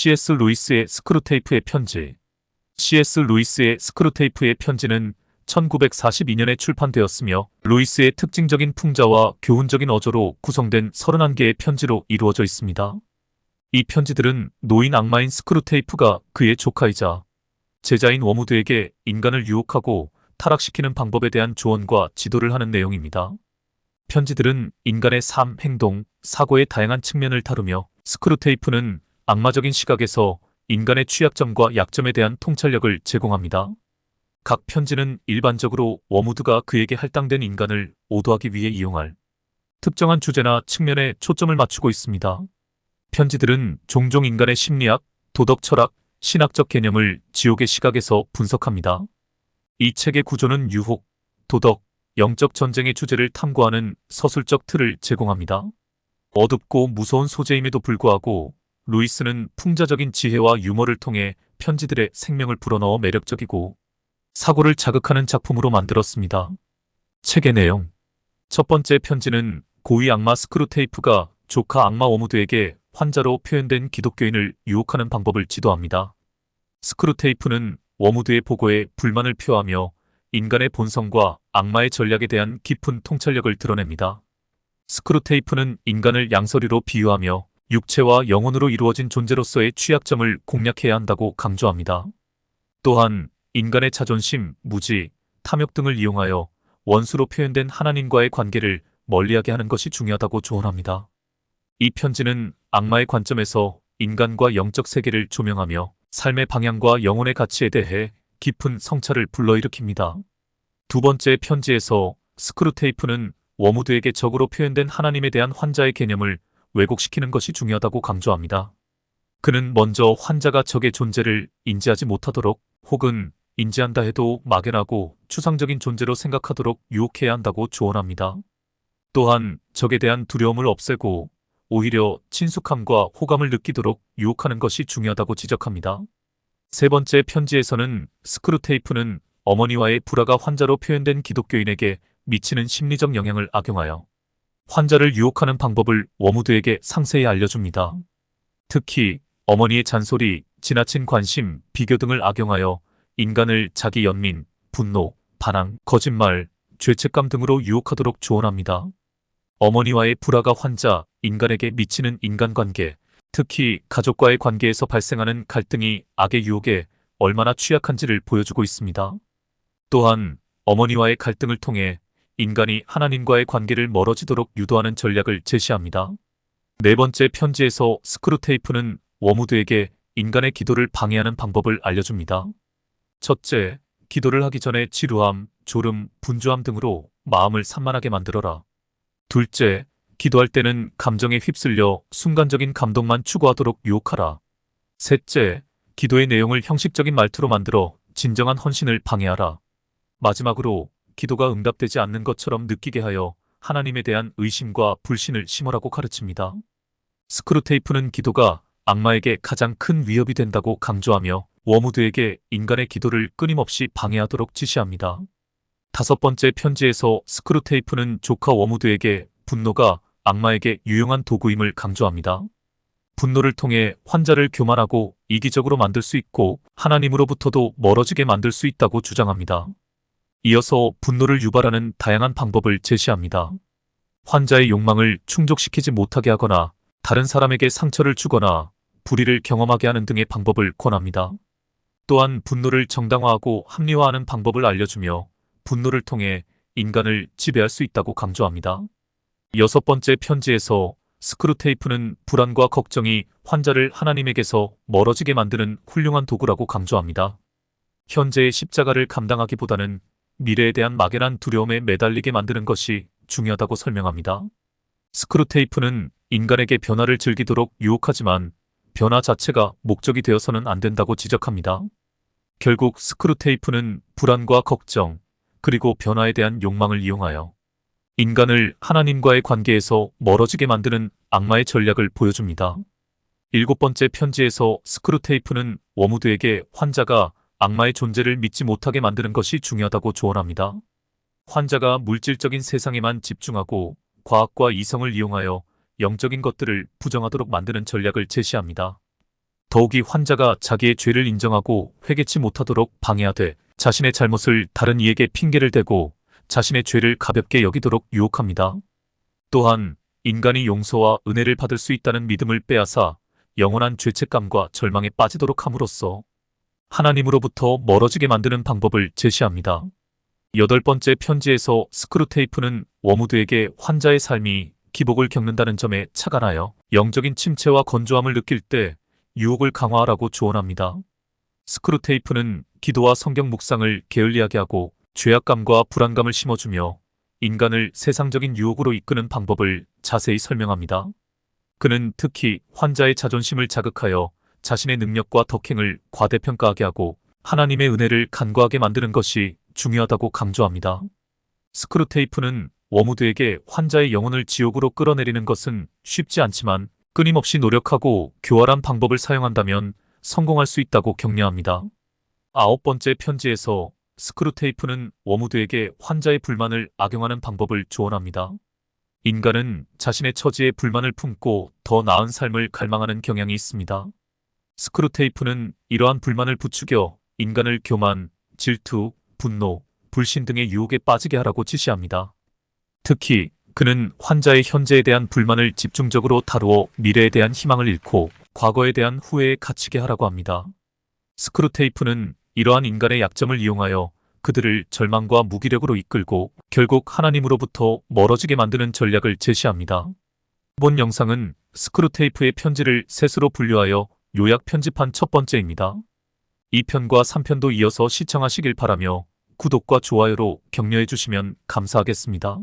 C.S. 루이스의 스크루테이프의 편지 C.S. 루이스의 스크루테이프의 편지는 1942년에 출판되었으며 루이스의 특징적인 풍자와 교훈적인 어조로 구성된 31개의 편지로 이루어져 있습니다. 이 편지들은 노인 악마인 스크루테이프가 그의 조카이자 제자인 워무드에게 인간을 유혹하고 타락시키는 방법에 대한 조언과 지도를 하는 내용입니다. 편지들은 인간의 삶, 행동, 사고의 다양한 측면을 다루며 스크루테이프는 악마적인 시각에서 인간의 취약점과 약점에 대한 통찰력을 제공합니다. 각 편지는 일반적으로 워무드가 그에게 할당된 인간을 오도하기 위해 이용할 특정한 주제나 측면에 초점을 맞추고 있습니다. 편지들은 종종 인간의 심리학, 도덕 철학, 신학적 개념을 지옥의 시각에서 분석합니다. 이 책의 구조는 유혹, 도덕, 영적 전쟁의 주제를 탐구하는 서술적 틀을 제공합니다. 어둡고 무서운 소재임에도 불구하고 루이스는 풍자적인 지혜와 유머를 통해 편지들의 생명을 불어넣어 매력적이고 사고를 자극하는 작품으로 만들었습니다. 책의 내용 첫 번째 편지는 고위 악마 스크루테이프가 조카 악마 오무드에게 환자로 표현된 기독교인을 유혹하는 방법을 지도합니다. 스크루테이프는 워무드의 보고에 불만을 표하며 인간의 본성과 악마의 전략에 대한 깊은 통찰력을 드러냅니다. 스크루테이프는 인간을 양서류로 비유하며 육체와 영혼으로 이루어진 존재로서의 취약점을 공략해야 한다고 강조합니다. 또한 인간의 자존심, 무지, 탐욕 등을 이용하여 원수로 표현된 하나님과의 관계를 멀리하게 하는 것이 중요하다고 조언합니다. 이 편지는 악마의 관점에서 인간과 영적 세계를 조명하며 삶의 방향과 영혼의 가치에 대해 깊은 성찰을 불러일으킵니다. 두 번째 편지에서 스크루테이프는 워무드에게 적으로 표현된 하나님에 대한 환자의 개념을 왜곡시키는 것이 중요하다고 강조합니다. 그는 먼저 환자가 적의 존재를 인지하지 못하도록 혹은 인지한다 해도 막연하고 추상적인 존재로 생각하도록 유혹해야 한다고 조언합니다. 또한 적에 대한 두려움을 없애고 오히려 친숙함과 호감을 느끼도록 유혹하는 것이 중요하다고 지적합니다. 세 번째 편지에서는 스크루테이프는 어머니와의 불화가 환자로 표현된 기독교인에게 미치는 심리적 영향을 악용하여 환자를 유혹하는 방법을 워무드에게 상세히 알려줍니다. 특히 어머니의 잔소리, 지나친 관심, 비교 등을 악용하여 인간을 자기 연민, 분노, 반항, 거짓말, 죄책감 등으로 유혹하도록 조언합니다. 어머니와의 불화가 환자, 인간에게 미치는 인간관계, 특히 가족과의 관계에서 발생하는 갈등이 악의 유혹에 얼마나 취약한지를 보여주고 있습니다. 또한 어머니와의 갈등을 통해 인간이 하나님과의 관계를 멀어지도록 유도하는 전략을 제시합니다. 네 번째 편지에서 스크루테이프는 워무드에게 인간의 기도를 방해하는 방법을 알려줍니다. 첫째, 기도를 하기 전에 지루함, 졸음, 분주함 등으로 마음을 산만하게 만들어라. 둘째, 기도할 때는 감정에 휩쓸려 순간적인 감동만 추구하도록 유혹하라. 셋째, 기도의 내용을 형식적인 말투로 만들어 진정한 헌신을 방해하라. 마지막으로 기도가 응답되지 않는 것처럼 느끼게 하여 하나님에 대한 의심과 불신을 심으라고 가르칩니다. 스크루테이프는 기도가 악마에게 가장 큰 위협이 된다고 강조하며 워무드에게 인간의 기도를 끊임없이 방해하도록 지시합니다. 다섯 번째 편지에서 스크루테이프는 조카 워무드에게 분노가 악마에게 유용한 도구임을 강조합니다. 분노를 통해 환자를 교만하고 이기적으로 만들 수 있고 하나님으로부터도 멀어지게 만들 수 있다고 주장합니다. 이어서 분노를 유발하는 다양한 방법을 제시합니다. 환자의 욕망을 충족시키지 못하게 하거나 다른 사람에게 상처를 주거나 불의를 경험하게 하는 등의 방법을 권합니다. 또한 분노를 정당화하고 합리화하는 방법을 알려주며 분노를 통해 인간을 지배할 수 있다고 강조합니다. 여섯 번째 편지에서 스크루테이프는 불안과 걱정이 환자를 하나님에게서 멀어지게 만드는 훌륭한 도구라고 강조합니다. 현재의 십자가를 감당하기보다는 미래에 대한 막연한 두려움에 매달리게 만드는 것이 중요하다고 설명합니다. 스크루테이프는 인간에게 변화를 즐기도록 유혹하지만 변화 자체가 목적이 되어서는 안 된다고 지적합니다. 결국 스크루테이프는 불안과 걱정, 그리고 변화에 대한 욕망을 이용하여 인간을 하나님과의 관계에서 멀어지게 만드는 악마의 전략을 보여줍니다. 일곱 번째 편지에서 스크루테이프는 워무드에게 환자가 악마의 존재를 믿지 못하게 만드는 것이 중요하다고 조언합니다. 환자가 물질적인 세상에만 집중하고 과학과 이성을 이용하여 영적인 것들을 부정하도록 만드는 전략을 제시합니다. 더욱이 환자가 자기의 죄를 인정하고 회개치 못하도록 방해하 되 자신의 잘못을 다른 이에게 핑계를 대고 자신의 죄를 가볍게 여기도록 유혹합니다. 또한 인간이 용서와 은혜를 받을 수 있다는 믿음을 빼앗아 영원한 죄책감과 절망에 빠지도록 함으로써 하나님으로부터 멀어지게 만드는 방법을 제시합니다. 여덟 번째 편지에서 스크루테이프는 워무드에게 환자의 삶이 기복을 겪는다는 점에 착안하여 영적인 침체와 건조함을 느낄 때 유혹을 강화하라고 조언합니다. 스크루테이프는 기도와 성경 묵상을 게을리하게 하고 죄악감과 불안감을 심어주며 인간을 세상적인 유혹으로 이끄는 방법을 자세히 설명합니다. 그는 특히 환자의 자존심을 자극하여 자신의 능력과 덕행을 과대평가하게 하고 하나님의 은혜를 간과하게 만드는 것이 중요하다고 강조합니다. 스크루테이프는 워무드에게 환자의 영혼을 지옥으로 끌어내리는 것은 쉽지 않지만 끊임없이 노력하고 교활한 방법을 사용한다면 성공할 수 있다고 격려합니다. 아홉 번째 편지에서 스크루테이프는 워무드에게 환자의 불만을 악용하는 방법을 조언합니다. 인간은 자신의 처지에 불만을 품고 더 나은 삶을 갈망하는 경향이 있습니다. 스크루테이프는 이러한 불만을 부추겨 인간을 교만, 질투, 분노, 불신 등의 유혹에 빠지게 하라고 지시합니다. 특히 그는 환자의 현재에 대한 불만을 집중적으로 다루어 미래에 대한 희망을 잃고 과거에 대한 후회에 갇히게 하라고 합니다. 스크루테이프는 이러한 인간의 약점을 이용하여 그들을 절망과 무기력으로 이끌고 결국 하나님으로부터 멀어지게 만드는 전략을 제시합니다. 본 영상은 스크루테이프의 편지를 셋으로 분류하여 요약 편집한 첫 번째입니다. 2편과 3편도 이어서 시청하시길 바라며 구독과 좋아요로 격려해 주시면 감사하겠습니다.